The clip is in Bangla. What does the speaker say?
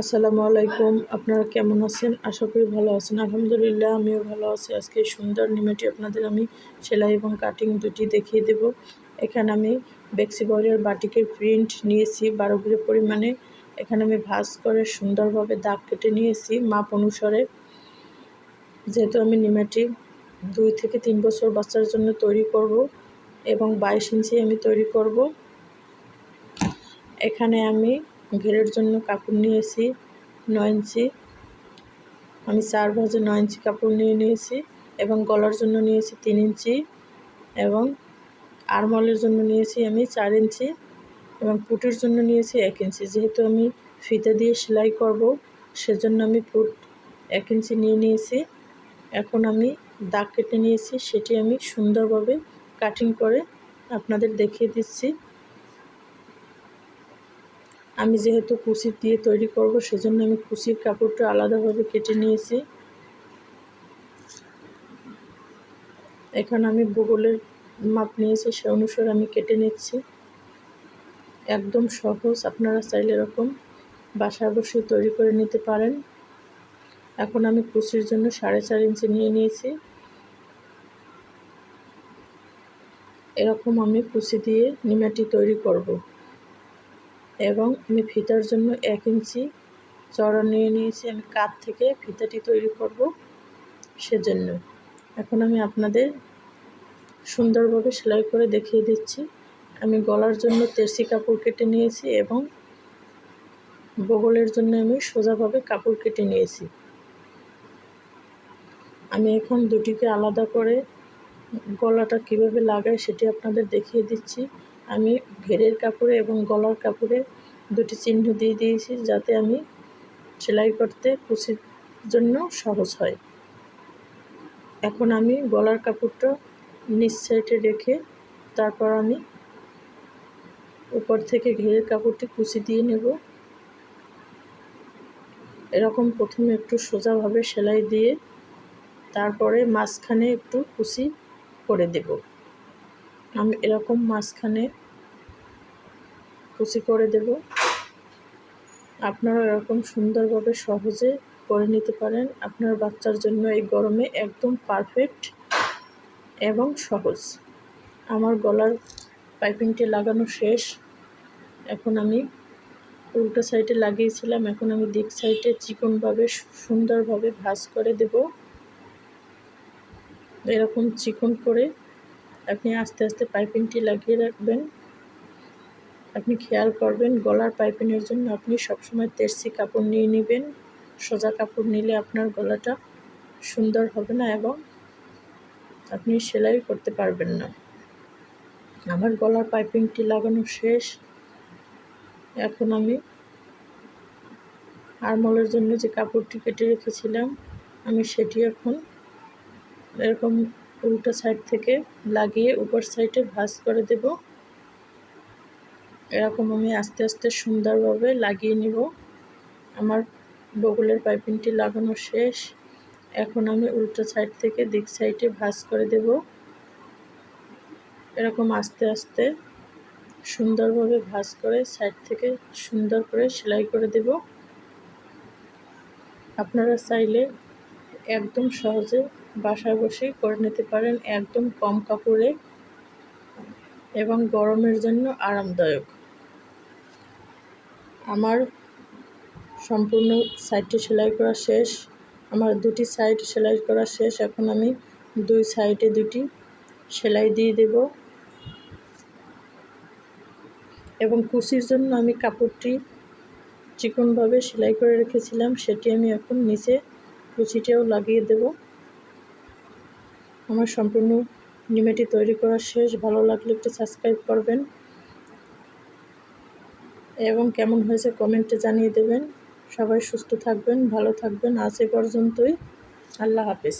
আসসালামু আলাইকুম। আপনারা কেমন আছেন? আশা করি ভালো আছেন। আলহামদুলিল্লাহ, আমিও ভালো আছি। আজকে সুন্দর নিমেটি আপনাদের আমি সেলাই এবং কাটিং দুটি দেখিয়ে দেব। এখানে আমি বেক্সি বয়ের বাটিকের প্রিন্ট নিয়েছি। বারো গুলো পরিমাণে। এখানে আমি ভাজ করে সুন্দরভাবে দাগ কেটে নিয়েছি মাপ অনুসারে। যেহেতু আমি নিমেটি দুই থেকে তিন বছর বাচ্চার জন্য তৈরি করব এবং বাইশ ইঞ্চি আমি তৈরি করব। এখানে আমি ঘেরের জন্য কাপড় নিয়েছি, নয় ইঞ্চি। আমি চার ভাজে নয় ইঞ্চি কাপড় নিয়ে নিয়েছি এবং গলার জন্য নিয়েছি তিন ইঞ্চি এবং আরমলের জন্য নিয়েছি আমি চার ইঞ্চি এবং পুটের জন্য নিয়েছি এক ইঞ্চি। যেহেতু আমি ফিতে দিয়ে সেলাই করব, সেজন্য আমি পুট এক ইঞ্চি নিয়ে নিয়েছি। এখন আমি দাগ কেটে নিয়েছি, সেটি আমি সুন্দরভাবে কাটিং করে আপনাদের দেখিয়ে দিচ্ছি। আমি যেহেতু কুচি দিয়ে তৈরি করব, সেজন্য আমি কুচির কাপড়টা আলাদাভাবে কেটে নিয়েছি। এখন আমি ভূগোলের মাপ নিয়েছি, সে অনুসারে আমি কেটে নিচ্ছি। একদম সহজ, আপনারা চাইলে এরকম বাসায় বসে তৈরি করে নিতে পারেন। এখন আমি কুচির জন্য সাড়ে চার ইঞ্চি নিয়ে নিয়েছি। এরকম আমি কুচি দিয়ে নিমাটি তৈরি করব। এবং আমি ফিতার জন্য এক ইঞ্চি চড়া নিয়ে নিয়েছি। আমি কাঠ থেকে ফিতাটি তৈরি করব সেজন্য। এখন আমি আপনাদের সুন্দরভাবে সেলাই করে দেখিয়ে দিচ্ছি। আমি গলার জন্য তেরসি কাপড় কেটে নিয়েছি এবং বগলের জন্য আমি সোজাভাবে কাপড় কেটে নিয়েছি। আমি এখন দুটিকে আলাদা করে গলাটা কীভাবে লাগাই সেটি আপনাদের দেখিয়ে দিচ্ছি। আমি ঘেরের কাপড়ে এবং গলার কাপড়ে দুটি চিহ্ন দিয়ে দিয়েছি যাতে আমি সেলাই করতে কুচির জন্য সহজ হয়। এখন আমি গলার কাপড়টা নিচ সাইডে রেখে তারপর আমি উপর থেকে ঘেরের কাপড়টি কুচি দিয়ে নেব। এরকম প্রথমে একটু সোজাভাবে সেলাই দিয়ে তারপরে মাঝখানে একটু কুচি করে দেব। আমি এরকম মাঝখানে কুচি করে দেব। আপনারা এরকম সুন্দরভাবে সহজে করে নিতে পারেন। আপনার বাচ্চার জন্য এই গরমে একদম পারফেক্ট এবং সহজ। আমার গলার পাইপিংটি লাগানো শেষ। এখন আমি উল্টো সাইডে লাগিয়েছিলাম। এখন আমি দিক সাইডে চিকনভাবে সুন্দরভাবে ভাজ করে দেব। এরকম চিকন করে আপনি আস্তে আস্তে পাইপিংটি লাগিয়ে রাখবেন। আপনি খেয়াল করবেন, গলার পাইপিংয়ের জন্য আপনি সবসময় তেরসি কাপড় নিয়ে নেবেন। সোজা কাপড় নিলে আপনার গলাটা সুন্দর হবে না এবং আপনি সেলাই করতে পারবেন না। আমার গলার পাইপিংটি লাগানো শেষ। এখন আমি আরমলের জন্য যে কাপড়টি কেটে রেখেছিলাম, আমি সেটি এখন এরকম উল্টো সাইড থেকে লাগিয়ে উপর সাইডে ভাজ করে দেব। এরকম আমি আস্তে আস্তে সুন্দরভাবে লাগিয়ে নিব। আমার বগলের পাইপিংটি লাগানো শেষ। এখন আমি উল্টো সাইড থেকে দিক সাইডে ভাজ করে দেব। এরকম আস্তে আস্তে সুন্দরভাবে ভাজ করে সাইড থেকে সুন্দর করে সেলাই করে দেব। আপনারা চাইলে একদম সহজে বাসায় বসেই করে নিতে পারেন একদম কম কাপড়ে এবং গরমের জন্য আরামদায়ক। আমার সম্পূর্ণ সাইডটি সেলাই করা শেষ। আমার দুটি সাইড সেলাই করা শেষ। এখন আমি দুই সাইডে দুটি সেলাই দিয়ে দেব। এবং কুচির জন্য আমি কাপড়টি চিকনভাবে সেলাই করে রেখেছিলাম, সেটি আমি এখন নিচে কুচিটাও লাগিয়ে দেব। আমার সম্পূর্ণ নিমেটি তৈরি করা শেষ। ভালো লাগলে একটু সাবস্ক্রাইব করবেন এবং কেমন হয়েছে কমেন্টে জানিয়ে দেবেন। সবাই সুস্থ থাকবেন, ভালো থাকবেন। আজ এ পর্যন্তই। আল্লাহ হাফিজ।